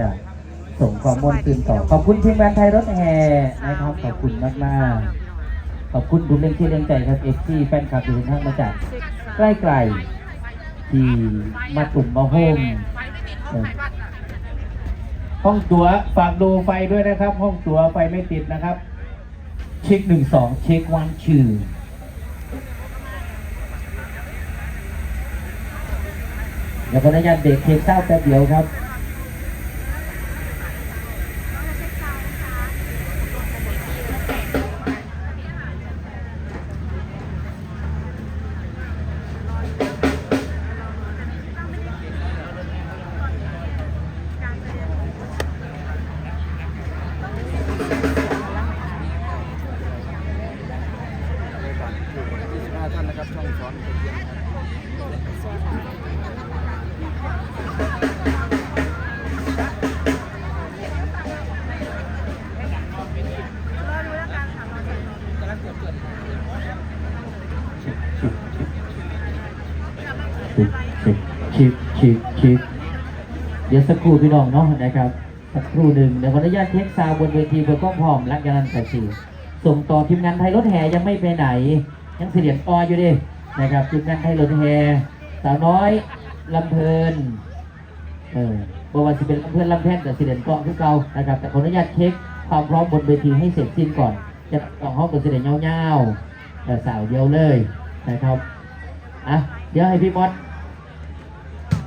จะส่งความมวลตื่นต่อ ขอบคุณทีมงานไทยรถแห่นะครับ ขอบคุณมากมากขอบคุณทุกเรื่องที่เรื่องใจครับเอฟซีแฟนคลับที่เดินทางมาจากใกล้ไกลๆที่มาตุ่มมาโฮมห้องตัวฝากดูไฟด้วยนะครับ ห้องตัวไฟไม่ติดนะครับ เช็คหนึ่งสองเช็ควันชื่อแล้วก็นญาตเบรกเค้กเศร้าแป๊บเดียวครับ ชิปชิปเดี๋ยวสักครู่พี่น้องเนาะนะครับ สักครู่หนึ่งเดี๋ยวขออนุญาตเทคซาวบนเวทีเพื่อกล้องพร้อมรักยานันต์แต่สีส่งต่อทีมงานไทยรถแห่ยังไม่ไปไหน ยังเสียงอออยู่ดินะครับทีมงานไทยรถแห่สาวน้อยลำเพลินเออบอกว่าจะเป็นลำเพลินลำแท่นแต่เสียงกองทุกเก่านะครับ แต่ขออนุญาตเช็คความพร้อมบนเวทีให้เสร็จสิ้นก่อน จะต้องห้องกับเสียงเงาๆแต่สาวเดียวเลยนะครับอะเดี๋ยวให้พี่มอส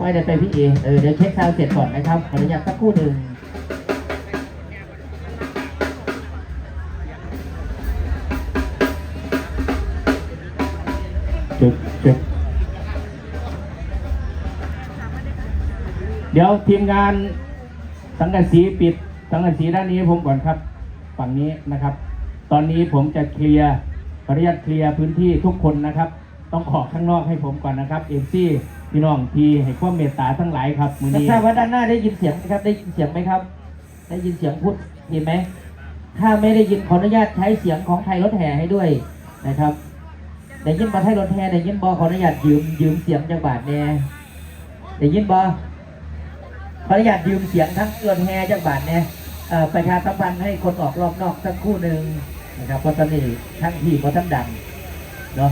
ว้เดี๋ยวไปพี่เอเออเดี๋ยวเช็คซาวเสร็จก่อนนะครับขออนุญาตสักครู่หนึ่งจุดจุดเดี๋ยวทีมงานสังกะสีปิดสังกะสีด้านนี้ผมก่อนครับ ฝั่งนี้นะครับ ตอนนี้ผมจะเคลียร์ขออนุญาตเคลียร์พื้นที่ทุกคนนะครับ ต้องขอข้างนอกให้ผมก่อนนะครับเอฟซี พี่น้องทีให้ความเมตตาทั้งหลายครับมือนี้ทราบว่าด้านหน้าได้ยินเสียงไหมครับ ได้ยินเสียงไหมครับ ได้ยินเสียงพูดเห็นไหม ถ้าไม่ได้ยินขออนุญาตใช้เสียงของไทยรถแห่ให้ด้วยนะครับได้ยินบอไทยรถแห่ได้ยินบอขออนุญาตยืมยืมเสียงจากบาทแน่ได้ยินบอขออนุญาตยืมเสียงทั้งรถแห่จากบาทแน่ประชาสัมพันธ์ให้คนออกรอบนอกสักคู่หนึ่งนะครับเพราะตอนนี้ทั้งที่เพราะทั้งดังเนาะ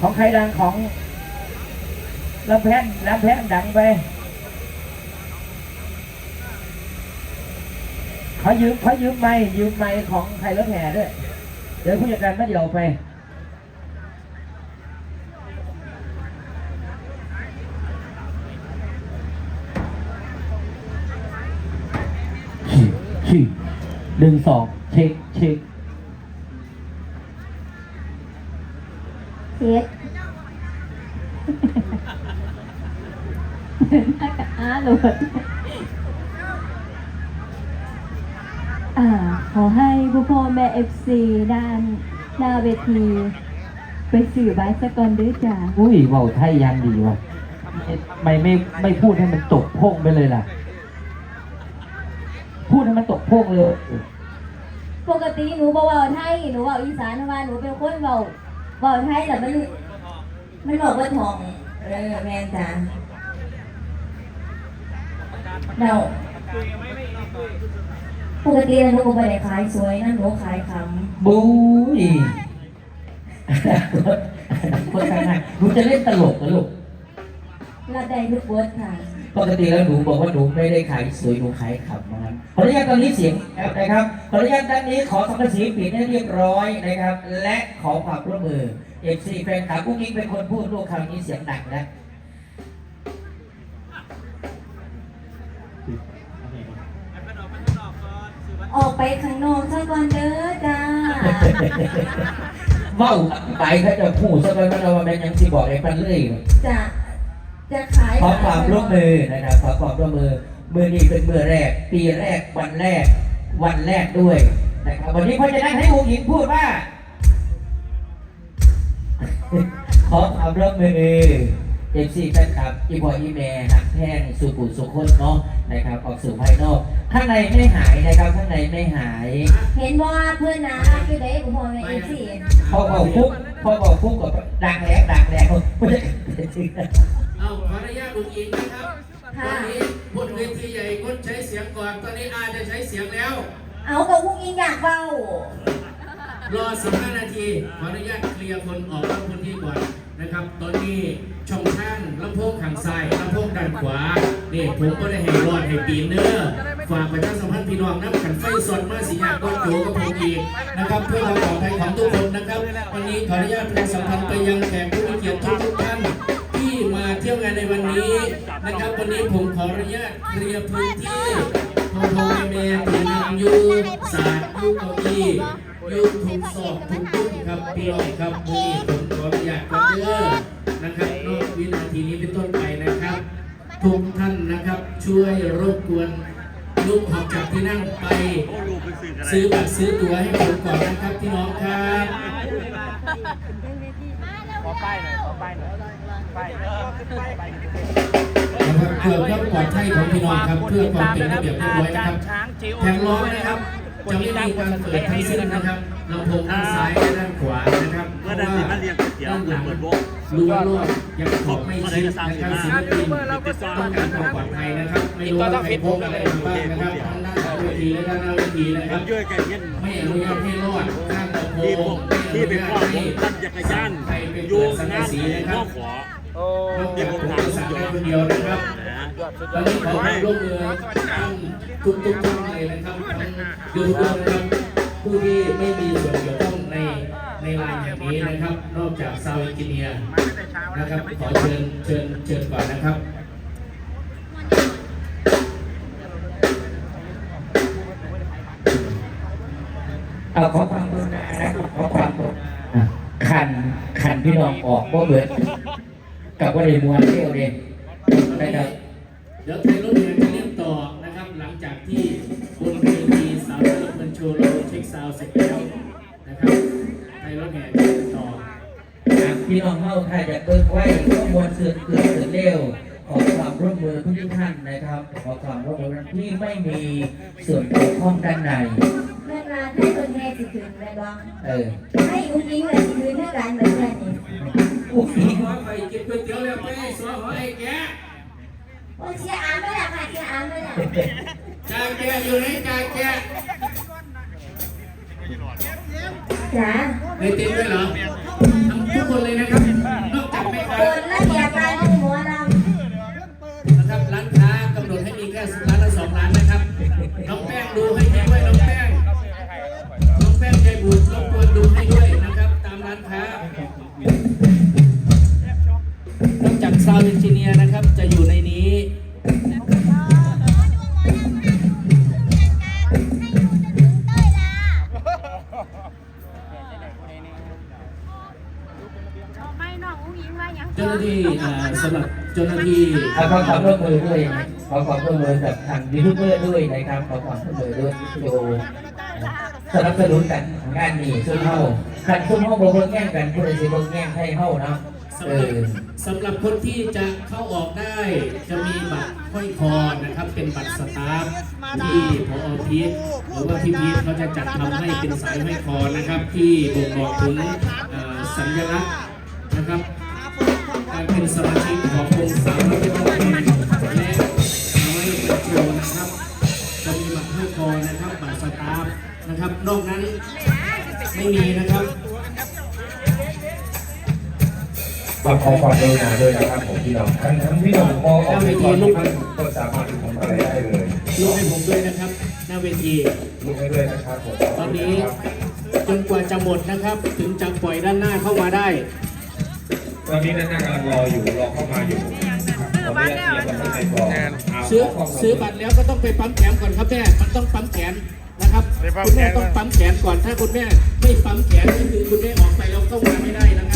ของใครดังของ ลำแพนลำแพนดังไปขอยืมขอยืมไม้ยืมไม้ของไทยรถแห่ด้วย เดี๋ยวผู้จัดการไม่เดี๋ยวเอาไปฉีกฉีกหนึ่งสองเช็คเช็คเฮ็ดน่ากับอาโหลดอ่าขอให้ผู้พ่อแม่เอฟซีด้านหน้าเวทีไปสื่อไว้สะก่อนด้วยจ้าอุ้ยเบาไทยยังดีว่ะไม่ไม่ไม่พูดให้มันตกโพ่งไปเลยล่ะ พูดให้มันตกโพ่งเลย ปกติหนูบ่เว้าไทยหนูเว้าอีสานเพราะว่าหนูเป็นคนเว้าเว้าไทยแต่มันมันบอกว่าทอง เออแม่นจ้า เดาปกติแล้วหนูก็ไม่ได้ขายสวยนะหนูขายคำบู๊ยคนทางไหนหนูจะเล่นตลกนะลูกรับได้ทุกบทค่ะ ปกติแล้วหนูบอกว่าหนูไม่ได้ขายสวยหนูขายขำนะครับขออนุญาตตอนนี้เสียงแอบนะครับขออนุญาตด้านนี้ขอสังกะสีปิดให้เรียบร้อยนะครับ และขอความร่วมมือเอฟซีแฟนคลับกุ้งกิ๊งเป็นคนพูดลูกคราวนี้เสียงดังนะ ออกไปข้างนอกซะก่อนเด้อจ้าเว้าไปเขาจะพูดสักวันว่าเราเป็นหยังสิบอกไอ้ปันเลยจะจะขายขอความร่วมมือนะครับขอความร่วมมือมือนี้เป็นมือแรก ปีแรกวันแรก วันแรกด้วยนะครับวันนี้เพราะฉะนั้นให้องค์หญิงพูดว่า ขอความร่วมมือเอฟซีแฟนคลับอีบอยอีแม่หักแท่งสุขุสุขคนเนาะ นะครับออกสู่ภายนอก ข้างในไม่หายนะครับข้างในไม่หายเห็นว่าเพื่อนนะคือได้กูพอในเอซี่พอบอกฟุกพอบอกฟุกกับดังแล้วดังแล้วเอาขออนุญาตคุณอิงนะครับค่ะตอนนี้บนเวทีใหญ่งดใช้เสียงก่อนตอนนี้อาจะใช้เสียงแล้ว เอากับพวกอิงอยากเบารอ15นาทีขออนุญาตเคลียร์คนออกนอกพื้นที่ก่อนนะครับ ตอนนี้ช่องทาง ลำโพงข้างซ้ายลำโพงด้านขวานี่ผมก็ได้ให้รอดให้ปีนเนื้อฝากประชาสัมพันธ์พี่น้องนับขันไฟสดมาสีหยาก้อนโจกับผมอีกนะครับเพื่อความปลอดภัยของทุกคนนะครับ วันนี้ขออนุญาตประชาสัมพันธ์ไปยังแขกผู้มีเกียรติทุกทุกท่านที่มาเที่ยวงานในวันนี้นะครับ วันนี้ผมขออนุญาตเคลียร์พื้นที่โทโทเมเมถือนำยูสาดยูเก้าอี้ยูถูกสอบถูกตุ้มครับพี่น้องครับวันนี้ผมขออนุญาตกันเด้อนะครับ วินาทีนี้เป็นต้นไปนะครับทุกท่านนะครับช่วยรบกวนลุกออกจากที่นั่งไป ซื้อบัตรซื้อตั๋วให้ผมก่อนนะครับพี่น้องครับขอป้ายหน่อยขอป้ายหน่อยป้ายป้ายนะครับเพื่อความปลอดภัยของพี่น้องครับเพื่อความเป็นระเบียบเรียบร้อยนะครับแทงล้อนะครับจะไม่มีการเปิดทั้งสิ้นนะครับลำโพงด้านซ้ายและด้านขวานะครับเมื่อได้สิมาเรียน เตี๋ยวด้านหลังเปิดวงรั้วรอบยังขอบไม่ชิดนะครับศิลปินต้องการความปลอดภัยนะครับไม่รู้ว่าใครพกอะไรมาบ้างนะครับทั้งด้านหลังเวทีและด้านหน้าเวทีนะครับช่วยกันย็นไม่อนุญาตให้รอดข้างลำโพที่งที่เป็นพ่อผมตั้งจักรยานใครเป็นอยู่สังงานสีนะครัอบขอโอ้นอกจากผมจะสั่งได้คนเดียวนะครับตอนนี้ขอให้ร่วมมือทุกทุกท่านเลยนะครับยูทูบเบอร์นะครับ ผู้ที่ไม่มีส่วนเกี่ยวข้องในในรายอย่างนี้นะครับ นอกจากซาวอินจิเนียร์นะครับขอเชิญเชิญเชิญก่อนนะครับเอาขอความกรุณานะครับขอความกรุณาขันขันพี่น้องออกว่าเบิดกับว่าได้มวนเที่ยวเด่นะครับเดี๋ยวไทยรถแห่จะเรียกต่อนะครับ หลังจากที่บนเวทีสาวน้อยเพื่อนโชว์ เราเช็คซาวด์เสร็จแล้วนะครับไทยรถแห่จะเรียกต่ออะพี่น้องเข้าถ้าอยากเบิกไว้ก็มวลเสื่อมเกิดเสื่อมเร็วขอความร่วมมือทุกท่านนะครับ ขอความร่วมมือที่ไม่มีส่วนเกี่ยวข้องด้านในเมื่อมาให้คนแห่สิถึงแม่บ้องเออให้อุ้งอิงเลยสิคืนเท่ากันเหมือนกันนี่อุ้งอิงว่าไปกินก๋วยเตี๋ยวแล้วไปให้สอหอไอ้แกโอ้เชียร์อาร์มด้วยล่ะค่ะเชียร์อาร์มด้วยล่ะจางแกอยู่ไหนจางแก จ๋าในเต็มด้วยเหรอทั้งทุกคนเลยนะครับ นอกจากแม่โดค้านระเบียบการให้หมอลนะครับร้านค้ากำหนดให้มีแค่ร้านละสองร้านนะครับ น้องแป้งดูให้ดีด้วยน้องแป้ง น้องแป้งใจบุญรบกวนดูให้ด้วยนะครับ ตามร้านค้านอกจากซาวด์เอนจิเนียร์นะครับจะ จ้าหน้าที่ขอความร่วมมือด้วยขอความร่วมมือจากทางยูทูบเบอร์ด้วยนะครับขอความร่วมมือด้วยที่โยสนับสนุนกันงานนี้ช่วยเฮาขันช่วยเฮาบ่เบิ่งแย่งกันผู้ใดสิบิ่งแย่งให้เฮานะสำหรับสำหรับคนที่จะเข้าออกได้จะมีบัตรห้อยคอนะครับ เป็นบัตรสตาฟที่พอพีทหรือว่าพี่พีทเขาจะจัดทำให้เป็นสายห้อยคอนะครับ ที่บ่งบอกถึงสัญลักษณ์นะครับ การเป็นสมาชิกของวงสาวน้อยเพชรบ้านแพงและเอาไว้เป็นโชว์นะครับจะมีบัตรห้อยคอนะครับบัตรสตาฟนะครับ นอกนั้นไม่มีนะครับฝากขอความกรุณาด้วยนะครับผมพี่น้องทั้งทั้งพี่น้องมองออกไปก่อนทุกท่านก็สามารถทำอะไรได้เลยลูกให้ผมด้วยนะครับ หน้าเวทีลุกให้ด้วยนะครับผมตอนนี้จนกว่าจะหมดนะครับ ถึงจะปล่อยด้านหน้าเข้ามาได้ ตอนนี้นะฮะกำลังรออยู่รอเข้ามาอยู่ผมไม่ไตรียมมาไปอนซื้อซื้อบัตรแล้วก็ต้องไปปั๊มแขนก่อนครับแม่มันต้องปั๊มแขนนะครับคุณแม่ต้องปั๊มแขนก่อนถ้าคุณแม่ไม่ปั๊มแขนก็คือคุณแม่ออกไปแล้วก็วางไม่ได้นะครับ